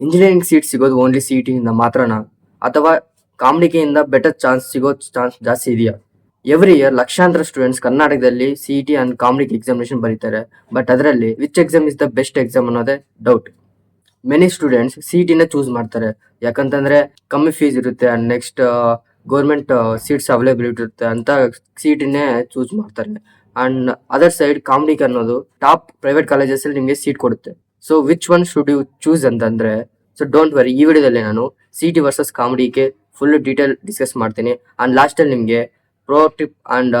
Engineering seat ಸಿಗೋದು only C ಇಂದ ಮಾತ್ರನಾ? ಅಥವಾ ಕಾಮಿಡಿಕೆಯಿಂದ ಬೆಟರ್ ಚಾನ್ಸ್ ಸಿಗೋ ಚಾನ್ಸ್ ಜಾಸ್ತಿ ಇದೆಯಾ? ಎವ್ರಿ ಇಯರ್ ಲಕ್ಷಾಂತರ ಸ್ಟೂಡೆಂಟ್ಸ್ ಕರ್ನಾಟಕದಲ್ಲಿ C T and COMEDK examination ಬರೀತಾರೆ. ಬಟ್ ಅದರಲ್ಲಿ which exam is the best exam ಅನ್ನೋದೇ ಡೌಟ್ ಮೆನಿ ಸ್ಟೂಡೆಂಟ್ಸ್ ಸಿ ಟಿನ ಚೂಸ್ ಮಾಡ್ತಾರೆ. ಯಾಕಂತಂದ್ರೆ ಕಮ್ಮಿ ಫೀಸ್ ಇರುತ್ತೆ and next government seats availability ಇರುತ್ತೆ ಅಂತ ಸಿ ಟಿನೇ ಚೂಸ್ ಮಾಡ್ತಾರೆ. ಅಂಡ್ ಅದರ್ ಸೈಡ್ ಕಾಮಿಡಿಕ್ ಅನ್ನೋದು ಟಾಪ್ ಪ್ರೈವೇಟ್ ಕಾಲೇಜಸ್ ಅಲ್ಲಿ ನಿಮಗೆ ಸೀಟ್ ಕೊಡುತ್ತೆ. So which one should you choose ಅಂತಂದ್ರೆ ಸೊ ಡೋಂಟ್ ವರಿ ಈ ವಿಡಿಯೋದಲ್ಲಿ ನಾನು ಸಿ ಟಿ ವರ್ಸಸ್ ಕಾಮಿಡಿಗೆ ಫುಲ್ ಡೀಟೇಲ್ ಡಿಸ್ಕಸ್ ಮಾಡ್ತೀನಿ. ಅಂಡ್ ಲಾಸ್ಟಲ್ಲಿ ನಿಮಗೆ pro tip and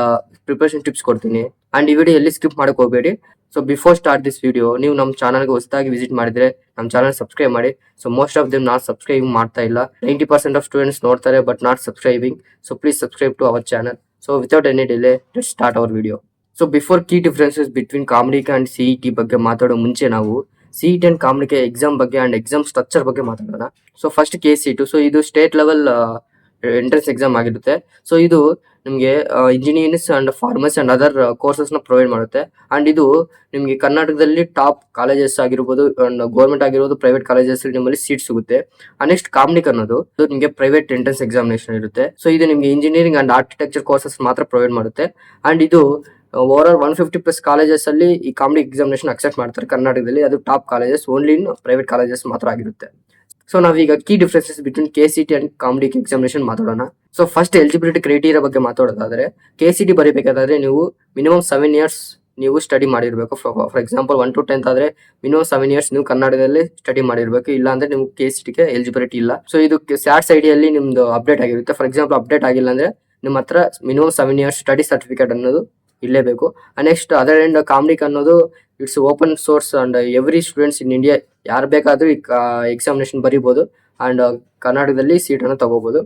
preparation tips ಕೊಡ್ತೀನಿ. ಅಂಡ್ ಈ ವಿಡಿಯೋ ಎಲ್ಲಿ ಸ್ಕಿಪ್ ಮಾಡಕ್ಕೆ ಹೋಗಬೇಡಿ. So before start this video ನೀವು ನಮ್ಮ ಚಾನಲ್ಗೆ ಹೊಸದಾಗಿ ವಿಸಿಟ್ ಮಾಡಿದ್ರೆ ನಮ್ಮ ಚಾನಲ್ ಸಬ್ಸ್ಕ್ರೈಬ್ ಮಾಡಿ. So most of them not subscribe ಮಾಡ್ತಾ ಇಲ್ಲ. ನೈಂಟಿ ಪರ್ಸೆಂಟ್ ಆಫ್ ಸ್ಟೂಡೆಂಟ್ಸ್ ನೋಡ್ತಾರೆ but not subscribing so please subscribe to our channel so without any delay start our video so before key differences between COMEDK and CET ಬಗ್ಗೆ ಮಾತಾಡೋ ಮುಂಚೆ ನಾವು C T and COMEDK exam ಬಗ್ಗೆ and exam structure ಬಗ್ಗೆ ಮಾತಾಡೋಣ. So first K C T so ಇದು state level entrance exam ಆಗಿರುತ್ತೆ. So ಇದು ನಿಮಗೆ engineerings and pharmacy and other ಕೋರ್ಸಸ್ನ provide ಮಾಡುತ್ತೆ. ಅಂಡ್ ಇದು ನಿಮಗೆ ಕರ್ನಾಟಕದಲ್ಲಿ ಟಾಪ್ ಕಾಲೇಜಸ್ ಆಗಿರ್ಬೋದು ಅಂಡ್ ಗೌರ್ಮೆಂಟ್ ಆಗಿರ್ಬೋದು ಪ್ರೈವೇಟ್ ಕಾಲೇಜಸ್ ನಿಮ್ಮಲ್ಲಿ ಸೀಟ್ ಸಿಗುತ್ತೆ. ನೆಕ್ಸ್ಟ್ ಕಾಮ್ನಿಕ್ ಅನ್ನೋದು ನಿಮಗೆ ಪ್ರೈವೇಟ್ ಎಂಟ್ರೆನ್ಸ್ ಎಕ್ಸಾಮಿನೇಷನ್ ಇರುತ್ತೆ. ಸೊ ಇದು ನಿಮಗೆ ಇಂಜಿನಿಯರಿಂಗ್ ಅಂಡ್ ಆರ್ಕಿಟೆಕ್ಚರ್ ಕೋರ್ಸಸ್ ಮಾತ್ರ ಪ್ರೊವೈಡ್ ಮಾಡುತ್ತೆ. ಅಂಡ್ ಇದು over all one fifty plus colleges ಅಲ್ಲಿ ಈ ಕಾಮಿಡಿ ಎಕ್ಸಾಮಿನೇಷನ್ ಅಕ್ಸೆಪ್ಟ್ ಮಾಡ್ತಾರೆ. ಕರ್ನಾಟಕದಲ್ಲಿ ಅದು top colleges only in private colleges ಮಾತ್ರ ಆಗಿರುತ್ತೆ. ಸೊ ನಾವೀಗ key differences between K C T and COMEDK examination ಮಾತಾಡೋಣ. ಸೊ ಫಸ್ಟ್ ಎಲಿಜಿಬಿಲಿಟಿ ಕ್ರೈಟೀರಿಯಾ ಬಗ್ಗೆ ಮಾತಾಡೋದಾದ್ರೆ ಕೆ ಸಿ ಟಿ ಬರೀಬೇಕಾದ್ರೆ ನೀವು ಮಿನಿಮಮ್ ಸೆವೆನ್ ಇಯರ್ಸ್ ನೀವು ಸ್ಟಡಿ ಮಾಡಿರಬೇಕು. For example one to tenth ಆದ್ರೆ ಮಿನಿಮಮ್ ಸೆವೆನ್ ಇಯರ್ಸ್ ನೀವು ಕನ್ನಡದಲ್ಲಿ ಸ್ಟಡಿ ಮಾಡಿರಬೇಕು. ಇಲ್ಲ ಅಂದ್ರೆ ನಿಮ್ಗೆ ಕೆ ಸಿ ಟಿಗೆ ಎಲಿಜಿಬಿಲಿಟಿ ಇಲ್ಲ. ಸೊ ಇದು ಸ್ಯಾಟ್ಸ್ ಐಡಿಯಲ್ಲಿ ನಿಮ್ದು ಅಪ್ಡೇಟ್ ಆಗಿರುತ್ತೆ. ಫಾರ್ ಎಕ್ಸಾಂಪಲ್ ಅಪ್ಡೇಟ್ ಆಗಿಲ್ಲ ಅಂದ್ರೆ ನಿಮ್ಮ ಹತ್ರ minimum seven years study certificate ಅನ್ನೋದು ಇಲ್ಲೇಬೇಕು ನೆಕ್ಸ್ಟ್ ಅದರ್ ಎಂಡ್ ಕಾಮ್ಡಿಕ್ ಅನ್ನೋದು it's open source and every students in India ಯಾರು ಬೇಕಾದರೂ ಎಕ್ಸಾಮಿನೇಷನ್ ಬರೀಬಹುದು ಅಂಡ್ ಕರ್ನಾಟಕದಲ್ಲಿ ಸೀಟ್ ಅನ್ನು ತಗೋಬಹುದು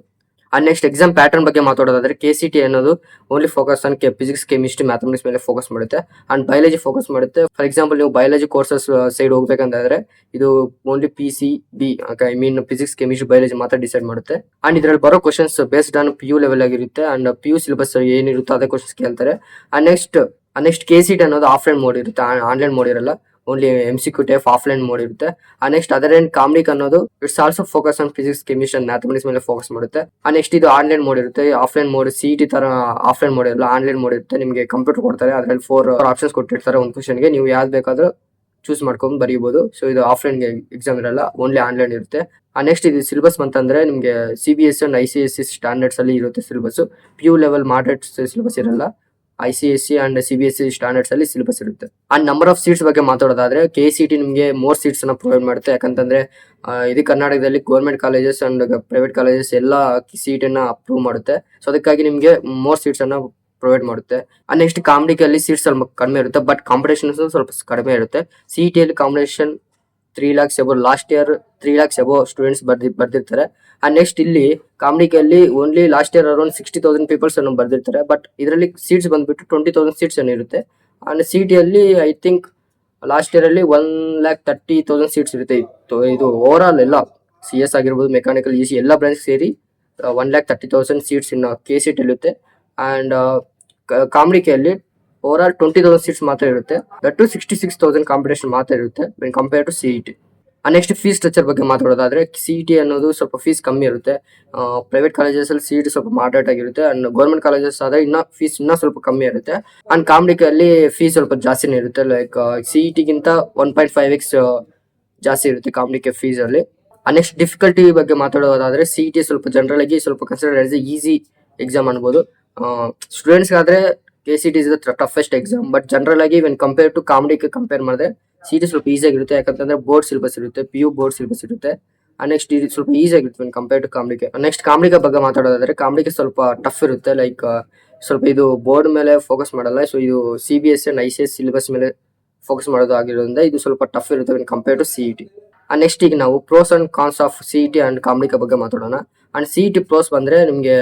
ನೆಕ್ಸ್ಟ್ ಎಕ್ಸಾಮ್ ಪ್ಯಾಟರ್ನ್ ಬಗ್ಗೆ ಮಾತಾಡೋದಾದ್ರೆ ಕೆ ಸಿ ಟಿ ಅನ್ನೋದು only focus on K physics chemistry mathematics ಮೇಲೆ ಫೋಕಸ್ ಮಾಡುತ್ತೆ. ಅಂಡ್ ಬಯಾಲಜಿ ಫೋಕಸ್ ಮಾಡುತ್ತೆ. ಫಾರ್ ಎಕ್ಸಾಂಪಲ್ ನೀವು ಬಯಾಲಜಿ ಕೋರ್ಸಸ್ ಸೈಡ್ ಹೋಗ್ಬೇಕಂತಂದ್ರೆ ಇದು only P C B I mean physics chemistry biology ಮಾತ್ರ ಡಿಸೈಡ್ ಮಾಡುತ್ತೆ. ಅಂಡ್ ಇದರಲ್ಲಿ ಬರೋ questions based on P U level ಆಗಿರುತ್ತೆ. ಅಂಡ್ ಪಿ ಯು ಸಿಲೆಬಸ್ ಏನಿರುತ್ತೋ ಅದೇ ಕ್ವಶನ್ಸ್ ಕೇಳ್ತಾರೆ. And next next K C T ಅನ್ನೋದು ಆಫ್ಲೈನ್ ಮೋಡ್ ಇರುತ್ತೆ. ಆನ್ಲೈನ್ ಮೋಡ್ ಇರಲ್ಲ. Only M C Q type offline mode ಇರುತ್ತೆ. ಆ ನೆಕ್ಸ್ಟ್ ಅದರ್ ಅಂಡ್ ಕಾಮಿಕ್ ಅನ್ನೋದು it's also focus on physics chemistry mathematics ಮೇಲೆ ಫೋಕಸ್ ಮಾಡುತ್ತೆ. ಆ ನೆಕ್ಸ್ಟ್ ಇದು ಆನ್ಲೈನ್ ಮೋಡ್ ಇರುತ್ತೆ. ಆಫ್ಲೈನ್ ಮೋಡ್ ಸಿ ಟಿ ತರ ಆಫ್ಲೈನ್ ಮೋಡ್ ಇರಲ್ಲ ಆನ್ಲೈನ್ ಮೋಡ್ ಇರುತ್ತೆ. ನಿಮಗೆ ಕಂಪ್ಯೂಟರ್ ಕೊಡ್ತಾರೆ, ಅದರಲ್ಲಿ ಫೋರ್ ಆಪ್ಷನ್ಸ್ ಕೊಟ್ಟಿರ್ತಾರೆ ಒಂದು ಕ್ವಶನ್ಗೆ ನೀವು ಯಾವ್ದು ಬೇಕಾದ್ರೂ ಚೂಸ್ ಮಾಡ್ಕೊಂಡು ಬರೀಬಹುದು ಸೊ ಇದು ಆಫ್ಲೈನ್ ಎಕ್ಸಾಮ್ ಇರಲ್ಲ ಓನ್ಲಿ ಆನ್ಲೈನ್ ಇರುತ್ತೆ. ಆ ನೆಕ್ಸ್ಟ್ ಇದು ಸಿಲೆಬಸ್ ಅಂತಂದ್ರೆ ನಿಮಗೆ C B S and I C S C standards ಅಲ್ಲಿ ಇರುತ್ತೆ syllabus P U level moderate syllabus ಇರಲ್ಲ. I C S C and C B S C standards ಅಲ್ಲಿ ಸಿಲೆಬಸ್ ಇರುತ್ತೆ. ಅಂಡ್ ನಂಬರ್ ಆಫ್ ಸೀಟ್ಸ್ ಬಗ್ಗೆ ಮಾತಾಡೋದಾದ್ರೆ K C T ನಿಮಗೆ more seats ಅನ್ನ provide ಮಾಡುತ್ತೆ. ಯಾಕಂತಂದ್ರೆ ಇದು ಕರ್ನಾಟಕದಲ್ಲಿ government colleges and private colleges ಎಲ್ಲ ಸೀಟ್ ಅನ್ನ ಅಪ್ರೂವ್ ಮಾಡುತ್ತೆ. ಸೊ ಅದಕ್ಕಾಗಿ ನಿಮಗೆ ಮೋರ್ ಸೀಟ್ಸ್ ಅನ್ನ ಪ್ರೊವೈಡ್ ಮಾಡುತ್ತೆ. ನೆಕ್ಸ್ಟ್ ಕಾಮಿಡಿಕಲ್ಲಿ ಸೀಟ್ಸ್ ಸ್ವಲ್ಪ ಕಡಿಮೆ ಇರುತ್ತೆ. ಬಟ್ ಕಾಂಪಿಟೇಷನ್ ಸ್ವಲ್ಪ ಕಡಿಮೆ ಇರುತ್ತೆ. ಸಿ ಟಿ ಅಲ್ಲಿ competition three lakhs above last year three lakhs above students ಬರ್ದಿ, ಬರ್ದಿರ್ತಾರೆ. ಅಂಡ್ ನೆಕ್ಸ್ಟ್ ಇಲ್ಲಿ ಕಾಮಿಡಿಕೆಯಲ್ಲಿ only last year around sixty thousand peoples ಅನ್ನು ಬರೆದಿರ್ತಾರೆ. ಬಟ್ ಇದರಲ್ಲಿ ಸೀಟ್ಸ್ ಬಂದ್ಬಿಟ್ಟು ಟ್ವೆಂಟಿ ತೌಸಂಡ್ ಸೀಟ್ಸ್ ಅನ್ನು ಇರುತ್ತೆ. ಅಂಡ್ ಸಿ ಟಿ ಅಲ್ಲಿ ಐ ಥಿಂಕ್ ಲಾಸ್ಟ್ ಇಯರ್ ಅಲ್ಲಿ one lakh thirty thousand seats ಇರುತ್ತೆ. ಇದು ಓವರ್ ಆಲ್ ಎಲ್ಲ ಸಿ ಎಸ್ ಆಗಿರ್ಬೋದು ಮೆಕ್ಯಾನಿಕಲ್ ಇ ಸಿ ಎಲ್ಲ ಬ್ರಾಂಚ್ ಸೇರಿ one lakh thirty thousand seats ಇನ್ನು ಕೆ ಸಿ ಟಿ ಇರುತ್ತೆ. And ಕಾಮಿಡಿಕೆಯಲ್ಲಿ over all twenty thousand seats ಮಾತ್ರ ಇರುತ್ತೆ. That to sixty six thousand competition ಮಾತ್ರ ಇರುತ್ತೆ when compare to C T next fees structure ಬಗ್ಗೆ ಮಾತಾಡೋದಾದ್ರೆ ಸಿ ಟಿ ಅನ್ನೋದು ಸ್ವಲ್ಪ ಫೀಸ್ ಕಮ್ಮಿ ಇರುತ್ತೆ. ಪ್ರೈವೇಟ್ ಕಾಲೇಜಸ್ ಅಲ್ಲಿ ಸಿ ಟಿ ಸ್ವಲ್ಪ ಮಾಡ್ರೇಟ್ ಆಗಿರುತ್ತೆ ಅಂಡ್ ಗೌರ್ಮೆಂಟ್ ಕಾಲೇಜಸ್ ಆದ್ರೆ ಇನ್ನ ಫೀಸ್ ಇನ್ನ ಸ್ವಲ್ಪ ಕಮ್ಮಿ ಇರುತ್ತೆ. ಅಂಡ್ ಕಾಮಿಡಿಕಲ್ಲಿ ಫೀಸ್ ಸ್ವಲ್ಪ ಜಾಸ್ತಿನೇ ಇರುತ್ತೆ. ಲೈಕ್ ಸಿ ಟಿಗಿಂತ ಒನ್ ಪಾಯಿಂಟ್ ಫೈವ್ ಎಕ್ಸ್ ಜಾಸ್ತಿ ಇರುತ್ತೆ ಕಾಮಿಡಿಕೆ ಫೀಸ್ ಅಲ್ಲಿ. ನೆಕ್ಸ್ಟ್ ಡಿಫಿಕಲ್ಟಿ ಬಗ್ಗೆ ಮಾತಾಡೋದಾದ್ರೆ ಸಿ ಟಿ ಸ್ವಲ್ಪ ಜನರಲ್ ಆಗಿ ಸ್ವಲ್ಪ ಕನ್ಸಿಡರ್ ಈಸಿ ಎಕ್ಸಾಮ್ ಅನ್ಬೋದು. ಸ್ಟೂಡೆಂಟ್ಸ್ ಆದ್ರೆ K C T is the toughest exam but general ಆಗಿ ವೆನ್ ಕಂಪೇರ್ ಟು ಕಾಮಿಡಿಗೆ ಕಂಪೇರ್ ಮಾಡಿದ್ರೆ ಸಿ ಟಿ ಸ್ವಲ್ಪ ಈಸಿ ಆಗಿರುತ್ತೆ. ಯಾಕಂತಂದ್ರೆ ಬೋರ್ಡ್ ಸಿಲೆಬಸ್ ಇರುತ್ತೆ ಪಿ ಯು ಬೋರ್ಡ್ ಸಿಲೆಬಸ್ ಇರುತ್ತೆ. ನೆಕ್ಸ್ಟ್ ಇದು ಸ್ವಲ್ಪ ಈಸಿ ಆಗಿರುತ್ತೆ when compare to COMEDK next ಕಾಮಿಡಿಗೆ ಬಗ್ಗೆ ಮಾತಾಡೋದಾದ್ರೆ ಕಾಮಿಡಿಗೆ ಸ್ವಲ್ಪ ಟಫ್ ಇರುತ್ತೆ. ಲೈಕ್ ಸ್ವಲ್ಪ ಇದು ಬೋರ್ಡ್ ಮೇಲೆ ಫೋಕಸ್ ಮಾಡಲ್ಲ. ಸೊ ಇದು C B S and I C S syllabus ಮೇಲೆ ಫೋಕಸ್ ಮಾಡೋದು ಆಗಿರೋದ್ರಿಂದ ಇದು ಸ್ವಲ್ಪ ಟಫ್ ಇರುತ್ತೆ when compare to C T next ಈಗ ನಾವು pros and cons of C T and COMEDK ಬಗ್ಗೆ ಮಾತಾಡೋಣ. ಅಂಡ್ ಸಿ ಟಿ ಪ್ರೋಸ್ ಬಂದ್ರೆ ನಿಮಗೆ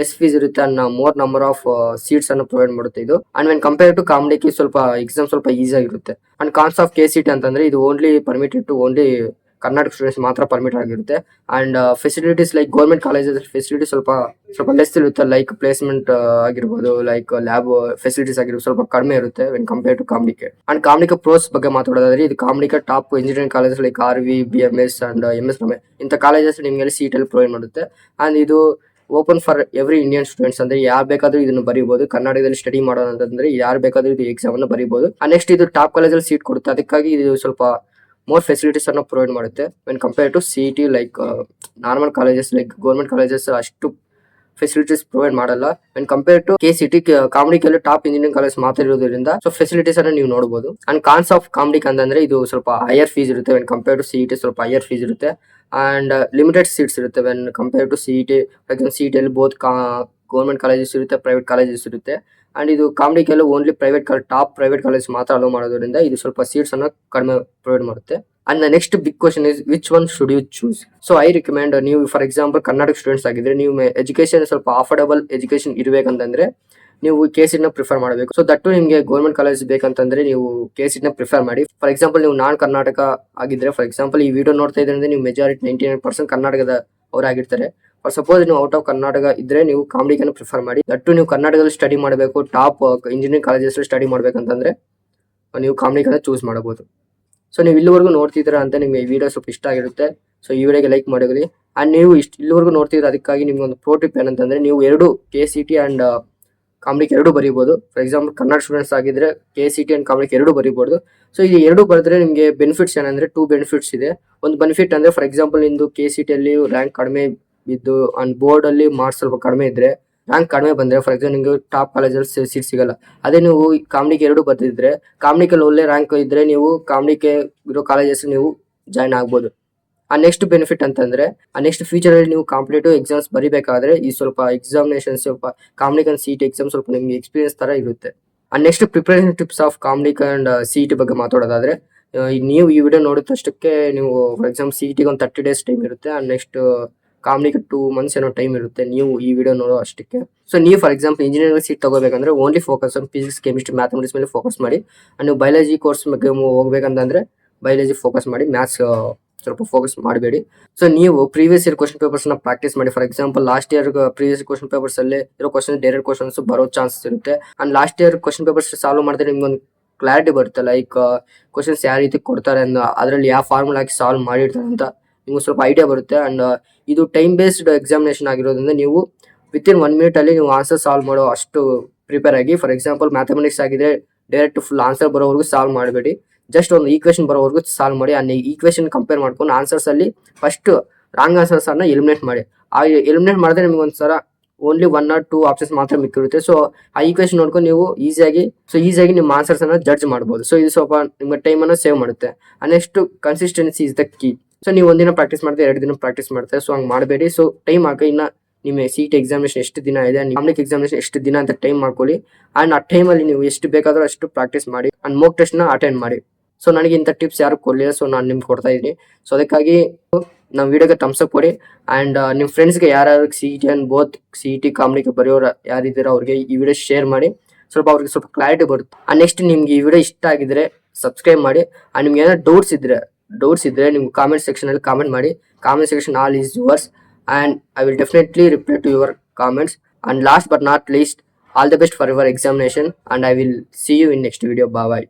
ಲೆಸ್ ಫೀಸ್ ಇರುತ್ತೆ and more number of seats ಅನ್ನು ಪ್ರೊವೈಡ್ ಮಾಡುತ್ತೆ ಇದು. ಅಂಡ್ ವೆನ್ ಕಂಪೇರ್ ಟು ಕಾಮಿಡಿಗೆ ಸ್ವಲ್ಪ ಎಕ್ಸಾಮ್ ಸ್ವಲ್ಪ ಈಸಿ ಆಗಿರುತ್ತೆ. And cons of K C T ಅಂತಂದ್ರೆ ಇದು only permitted to only Karnataka students ಮಾತ್ರ ಪರ್ಮಿಟ್ ಆಗಿರುತ್ತೆ. And facilities like government colleges facility ಸ್ವಲ್ಪ ಸ್ವಲ್ಪ ಲೆಸ್ ಇರುತ್ತೆ. ಲೈಕ್ ಪ್ಲೇಸ್ಮೆಂಟ್ ಆಗಿರ್ಬೋದು ಲೈಕ್ ಲ್ಯಾಬ್ ಫೆಸಿಲಿಟೀಸ್ ಆಗಿರ್ಬೋದು ಸ್ವಲ್ಪ ಕಡಿಮೆ ಇರುತ್ತೆ when compare to COMEDK and COMEDK pros ಬಗ್ಗೆ ಮಾತಾಡೋದಾದ್ರೆ ಇದು COMEDK top engineering colleges like R V B M S and M S ಇಂಥ ಕಾಲೇಜಸ್ ನಿಮಗೆ ಸೀಟ್ ಅಲ್ಲಿ ಪ್ರೊವೈಡ್ ಮಾಡುತ್ತೆ. ಅಂಡ್ ಇದು open for every Indian students ಅಂದ್ರೆ ಯಾರು ಬೇಕಾದ್ರೂ ಇದನ್ನು ಬರೀಬಹುದು ಕರ್ನಾಟಕದಲ್ಲಿ ಸ್ಟಡಿ ಮಾಡೋದಂತಂದ್ರೆ ಯಾರು ಬೇಕಾದ್ರೂ ಇದು ಎಕ್ಸಾಮ್ ಅನ್ನು ಬರೀಬಹುದು ನೆಕ್ಸ್ಟ್ ಇದು ಟಾಪ್ ಕಾಲೇಜಲ್ಲಿ ಸೀಟ್ ಕೊಡುತ್ತೆ. ಅದಕ್ಕಾಗಿ ಇದು ಸ್ವಲ್ಪ ಮೋರ್ ಫೆಸಿಲಿಟೀಸ್ ಅನ್ನು ಪ್ರೊವೈಡ್ ಮಾಡುತ್ತೆ. When compare to C T like normal colleges like government colleges ಅಷ್ಟು ಫೆಸಿಲಿಟೀಸ್ ಪ್ರೊವೈಡ್ ಮಾಡಲ್ಲ. And compare to K C T ಕೆಲವು ಟಾಪ್ ಇಂಜಿನಿಯರಿಂಗ್ ಕಾಲೇಜ್ ಮಾತ್ರ ಇರೋದ್ರಿಂದ ಸೊ ಫೆಸಿಲಿಟೀಸ್ ಅನ್ನು ನೀವು ನೋಡಬಹುದು ಅಂಡ್ ಕಾನ್ಸ್ ಆಫ್ ಕಾಮಿಡಿಕ್ ಅಂತಂದ್ರೆ ಇದು ಸ್ವಲ್ಪ ಹೈಯರ್ ಫೀಸ್ ಇರುತ್ತೆ. ಕಂಪೇರ್ ಟು ಸಿ ಟಿ ಸ್ವಲ್ಪ ಹೈಯರ್ ಫೀಸ್ ಇರುತ್ತೆ. ಅಂಡ್ ಲಿಮಿಟೆಡ್ ಸೀಟ್ಸ್ ಇರುತ್ತೆ when compare to C T C E ಟಿಯಲ್ಲಿ both government colleges ಇರುತ್ತೆ ಪ್ರೈವೇಟ್ ಕಾಲೇಜಸ್ ಇರುತ್ತೆ. ಅಂಡ್ ಇದು ಕಾಮಿಡಿಕೆಲ್ಲ only private college top private college ಮಾತ್ರ ಅಲೋ ಮಾಡೋದ್ರಿಂದ ಇದು ಸ್ವಲ್ಪ ಸೀಟ್ಸ್ ಅನ್ನ ಕಡಿಮೆ ಪ್ರೊವೈಡ್ ಮಾಡುತ್ತೆ. And next big question is which one should you choose so I recommend ನೀವು ಫಾರ್ ಎಕ್ಸಾಂಪಲ್ ಕರ್ನಾಟಕ ಸ್ಟೂಡೆಂಟ್ಸ್ ಆಗಿದ್ರೆ, ನೀವು ಎಜುಕೇಶನ್ ಸ್ವಲ್ಪ ಅಫೋರ್ಡಬಲ್ ಎಜುಕೇಶನ್ ಇರಬೇಕಂತಂದ್ರೆ ನೀವು ಕೆ ನ ಪ್ರಿಫರ್ ಮಾಡಬೇಕು. ಸೊ ದಟ್ಟು ನಿಮಗೆ ಗೌರ್ಮೆಂಟ್ ಕಾಲೇಜ್ ಬೇಕಂತಂದ್ರೆ ನೀವು ಕೆ ನ ಪ್ರಿಫರ್ ಮಾಡಿ. ಫಾರ್ ಎಕ್ಸಾಂಪಲ್ ನೀವು ನಾನ್ ಕರ್ನಾಟಕ ಆಗಿದ್ರೆ ಫಾರ್ ಎಕ್ಸಾಂಪಲ್ ಈ ವಿಡಿಯೋ ನೋಡ್ತಾ ಇದ್ರೆ ನೀವು ಮೆಜಾರಿಟಿ ನೈಂಟಿ ನೈನ್ ಪರ್ಸೆಂಟ್ ಕರ್ನಾಟಕದ ಅವರಾಗಿರ್ತಾರೆ. ಫಾರ್ ಸಪೋಸ್ ನೀವು ಔಟ್ ಆಫ್ ಕರ್ನಾಟಕ ಇದ್ರೆ ನೀವು ಕಾಮಿಡಿಗೆ ಪ್ರಿಫರ್ ಮಾಡಿ. ದಟ್ಟು ನೀವು ಕರ್ನಾಟಕದಲ್ಲಿ ಸ್ಟಡಿ ಮಾಡಬೇಕು ಟಾಪ್ ಇಂಜಿನಿಯರಿಂಗ್ ಕಾಲೇಜಸ್ ಸ್ಟಡಿ ಮಾಡ್ಬೇಕಂತಂದ್ರೆ ನೀವು ಕಾಮಿಡಿಗೆ ಚೂಸ್ ಮಾಡಬಹುದು ಸೊ ನೀವು ಇಲ್ಲಿವರೆಗೂ ನೋಡ್ತಿದ್ದೀರಾ ಅಂತ ನಿಮಗೆ ಈ ವಿಡಿಯೋ ಸ್ವಲ್ಪ ಇಷ್ಟ ಆಗಿರುತ್ತೆ. ಸೊ ಈ ವಿಡಿಯೋಗೆ ಲೈಕ್ ಮಾಡಿದ್ರಿ ಅಂಡ್ ನೀವು ಇಷ್ಟು ಇಲ್ಲಿವರೆಗೂ ನೋಡ್ತಿದ್ರೆ ಅದಕ್ಕಾಗಿ ನಿಮ್ಗೆ ಒಂದು ಪ್ರೋ ಟಿಪ್ ಏನಂತಂದ್ರೆ, ನೀವು ಎರಡು K C T and COMEDK ಎರಡು ಬರೀಬಹುದು ಫಾರ್ ಎಕ್ಸಾಂಪಲ್ ಕನ್ನಡ ಸ್ಟೂಡೆಂಟ್ಸ್ ಆಗಿದ್ರೆ K C T and COMEDK ಎರಡು ಬರೀಬಹುದು ಸೊ ಇದು ಎರಡು ಬರೆದ್ರೆ ನಿಮಗೆ ಬೆನಿಫಿಟ್ಸ್ ಏನಂದ್ರೆ ಟೂ ಬೆನಿಫಿಟ್ಸ್ ಇದೆ. ಒಂದು ಬೆನಿಫಿಟ್ ಅಂದ್ರೆ ಫಾರ್ ಎಕ್ಸಾಂಪಲ್ ನಿಮ್ದು ಕೆ ಸಿ ಟಿ ಅಲ್ಲಿ ರ್ಯಾಂಕ್ ಕಡಿಮೆ ಬಿದ್ದು ಅಂಡ್ ಬೋರ್ಡ್ ಅಲ್ಲಿ ಮಾರ್ಕ್ಸ್ ಸ್ವಲ್ಪ ಕಡಿಮೆ ಇದ್ರೆ ರ್ಯಾಂಕ್ ಕಡಿಮೆ ಬಂದ್ರೆ ಫಾರ್ ಎಕ್ಸಾಂಪಲ್ ನಿಮಗೆ ಟಾಪ್ ಕಾಲೇಜಲ್ಲಿ ಸೀಟ್ ಸಿಗಲ್ಲ. ಅದೇ ನೀವು ಕಾಮಿಡಿಗೆ ಎರಡು ಬರ್ತಿದ್ರೆ ಕಾಮಿಡಿಕಲ್ಲಿ ಒಳ್ಳೆ ರ್ಯಾಂಕ್ ಇದ್ರೆ ನೀವು ಕಾಮಿಡಿಕೆ ಇರೋ ಕಾಲೇಜಸ್ ನೀವು ಜಾಯ್ನ್ ಆಗ್ಬೋದು. ಆ ನೆಕ್ಸ್ಟ್ ಬೆನಿಫಿಟ್ ಅಂತಂದ್ರೆ, ಆ ನೆಕ್ಸ್ಟ್ ಫ್ಯೂಚರ್ ಅಲ್ಲಿ ನೀವು ಕಾಂಪಿಟೇಟಿವ್ ಎಕ್ಸಾಮ್ಸ್ ಬರಿಬೇಕಾದ್ರೆ ಈ ಸ್ವಲ್ಪ ಎಕ್ಸಾಮಿನೇಷನ್ ಸ್ವಲ್ಪ ಕಾಮ್ನಿಕನ್ ಸೀಟ್ ಎಕ್ಸಾಮ್ ಸ್ವಲ್ಪ ನಿಮ್ಗೆ ಎಕ್ಸ್ಪೀರಿಯನ್ಸ್ ತರ ಇರುತ್ತೆ. ಆ next preparation tips of COMEDK and C ಬಗ್ಗೆ ಮಾತಾಡೋದಾದ್ರೆ ನೀವು ಈ ವಿಡಿಯೋ ನೋಡಿದಷ್ಟಕ್ಕೆ ನೀವು ಫಾರ್ ಎಕ್ಸಾಂಪಲ್ ಸಿಟಿ ಟಿಗೆ ಒಂದು ತರ್ಟಿ ಡೇಸ್ ಟೈಮ್ ಇರುತ್ತೆ, ಆ ನೆಕ್ಸ್ಟ್ ಕಾಮಿಡಿಗೆ ಟೂ ಮಂತ್ಸ್ ಏನೋ ಟೈಮ್ ಇರುತ್ತೆ ನೀವು ಈ ವಿಡಿಯೋ ನೋಡೋ ಅಷ್ಟಕ್ಕೆ. ಸೊ ನೀವು for example engineering seat ತಗೋಬೇಕಂದ್ರೆ only focus on physics chemistry mathematics ಮೇಲೆ ಫೋಕಸ್ ಮಾಡಿ ನೀವು ಬಯಾಲಜಿ ಕೋರ್ಸ್ ಬಗ್ಗೆ ಹೋಗ್ಬೇಕಂತಂದ್ರೆ ಬಯಾಲಜಿ ಫೋಕಸ್ ಮಾಡಿ ಮ್ಯಾಥ್ಸ್ ಸ್ವಲ್ಪ ಫೋಕಸ್ ಮಾಡಬೇಡಿ. ಸೊ ನೀವು ಪ್ರೀವಿಯಸ್ ಇಯರ್ ಕ್ವಶನ್ ಪೇಪರ್ಸ್ನ ಪ್ರಾಕ್ಟೀಸ್ ಮಾಡಿ. For example last year previous question papers ಅಲ್ಲಿ ಇರೋ ಕ್ವಶನ್ ಡೈರೆಕ್ಟ್ ಕ್ವಶನ್ಸ್ ಬರೋ ಚಾನ್ಸಸ್ ಇರುತ್ತೆ. And last year question papers solve ಮಾಡಿದ್ರೆ ನಿಮ್ಗೆ ಒಂದು ಕ್ಲಾರಿಟಿ ಬರುತ್ತೆ. ಲೈಕ್ ಕ್ವಶನ್ಸ್ ಯಾವ ರೀತಿ ಕೊಡ್ತಾರೆ ಅಂದ್ರೆ ಅದರಲ್ಲಿ ಯಾವ ಫಾರ್ಮುಲಾ ಹಾಕಿ ಸಾಲ್ವ್ ಮಾಡಿರ್ತಾರೆ ಅಂತ ನಿಮ್ಗೆ ಸ್ವಲ್ಪ ಐಡಿಯಾ ಬರುತ್ತೆ. ಅಂಡ್ ಇದು ಟೈಮ್ ಬೇಸ್ಡ್ ಎಕ್ಸಾಮಿನೇಷನ್ ಆಗಿರೋದ್ರಿಂದ ನೀವು ವಿತ್ ಇನ್ ಒನ್ ಮಿನಿಟ್ ಅಲ್ಲಿ ನೀವು ಆನ್ಸರ್ ಸಾಲ್ವ್ ಮಾಡೋ ಅಷ್ಟು ಪ್ರಿಪೇರ್ ಆಗಿ ಫಾರ್ ಎಕ್ಸಾಂಪಲ್ ಮ್ಯಾಥಮೆಟಿಕ್ಸ್ ಆಗಿದ್ರೆ ಡೈರೆಕ್ಟ್ ಫುಲ್ ಆನ್ಸರ್ ಬರೋವರೆಗೂ ಸಾಲ್ವ್ ಮಾಡಬೇಡಿ. ಜಸ್ಟ್ ಒಂದು ಈಕ್ವೇಶನ್ ಬರೋವರೆಗೂ ಸಾಲ್ವ್ ಮಾಡಿ ಆ ಈಕ್ವೇಶನ್ ಕಂಪೇರ್ ಮಾಡ್ಕೊಂಡು ಆನ್ಸರ್ಸ್ ಅಲ್ಲಿ ಫಸ್ಟ್ ರಾಂಗ್ ಆನ್ಸರ್ಸ್ ಅನ್ನ ಎಲಿಮಿನೇಟ್ ಮಾಡಿ. ಆ ಎಲಿಮಿನೇಟ್ ಮಾಡಿದ್ರೆ ನಿಮ್ಗೆ ಒಂದ್ಸಲ only one or two options ಮಾತ್ರ ಮಿಕ್ಕಿರುತ್ತೆ. ಸೊ ಆ ಈಕ್ವೇಶನ್ ನೋಡ್ಕೊಂಡು ನೀವು ಈಸಿಯಾಗಿ ಸೊ ಈಸಿಯಾಗಿ ನಿಮ್ಮ ಆನ್ಸರ್ಸ್ ಅನ್ನ ಜಡ್ಜ್ ಮಾಡಬಹುದು ಸೊ ಇದು ಸ್ವಲ್ಪ ನಿಮ್ಗೆ ಟೈಮ್ ಅನ್ನ ಸೇವ್ ಮಾಡುತ್ತೆ. Next consistency is the key so ನೀವು ಒಂದಿನ ಪ್ರಾಕ್ಟೀಸ್ ಮಾಡ್ತೀವಿ ಎರಡು ದಿನ ಪ್ರಾಕ್ಟೀಸ್ ಮಾಡ್ತಾರೆ ಸೊ ಹಂಗೆ ಮಾಡಬೇಡಿ. ಸೊ ಟೈಮ್ ಹಾಕಿ ಇನ್ನ ನಿಮ್ಮ ಸೀಟ್ ಎಕ್ಸಾಮಿನೇಷನ್ ಎಷ್ಟು ದಿನ ಇದೆ ಪಬ್ಲಿಕ್ ಎಕ್ಸಾಮಿನೇಷನ್ ಎಷ್ಟು ದಿನ ಅಂತ ಟೈಮ್ ಮಾಡ್ಕೊಳ್ಳಿ. ಅಂಡ್ ಆ ಟೈಮಲ್ಲಿ ನೀವು ಎಷ್ಟು ಬೇಕಾದರೂ ಅಷ್ಟು ಪ್ರಾಕ್ಟೀಸ್ ಮಾಡಿ ಅಂಡ್ ಮೋಕ್ನ ಅಟೆಂಡ್ ಮಾಡಿ. ಸೊ ನನಗೆ ಇಂಥ ಟಿಪ್ಸ್ ಯಾರು ಕೊಡಲಿಲ್ಲ. ಸೊ ನಾನು ನಿಮ್ಗೆ ಕೊಡ್ತಾ ಇದ್ದೀನಿ. ಸೊ ಅದಕ್ಕಾಗಿ ನಮ್ಮ ವಿಡಿಯೋಗೆ ತಮ್ಸಪ್ ಕೊಡಿ. ಅಂಡ್ ನಿಮ್ಮ ಫ್ರೆಂಡ್ಸ್ಗೆ ಯಾರ್ಯಾರು C T and both C T ಕಾಮಿಡಿಗೆ ಬರೆಯೋರು ಯಾರಿದ್ದೀರೋ ಅವ್ರಿಗೆ ಈ ವಿಡಿಯೋ ಶೇರ್ ಮಾಡಿ. ಸ್ವಲ್ಪ ಅವ್ರಿಗೆ ಸ್ವಲ್ಪ ಕ್ಲಾರಿಟಿ ಬರುತ್ತೆ. ಆ ನೆಕ್ಸ್ಟ್ ನಿಮ್ಗೆ ಈ ವಿಡಿಯೋ ಇಷ್ಟ ಆಗಿದ್ರೆ ಸಬ್ಸ್ಕ್ರೈಬ್ ಮಾಡಿ. ಅಂಡ್ ನಿಮ್ಗೆ ಏನಾದ್ರು ಡೌಟ್ಸ್ ಇದ್ರೆ ಡೌಟ್ಸ್ ಇದ್ರೆ ನಿಮ್ಗೆ ಕಾಮೆಂಟ್ ಸೆಕ್ಷನ್ ಅಲ್ಲಿ ಕಾಮೆಂಟ್ ಮಾಡಿ. Comment section all is yours and I will definitely reply to your comments and last but not least all the best for your examination and I will see you in next video bye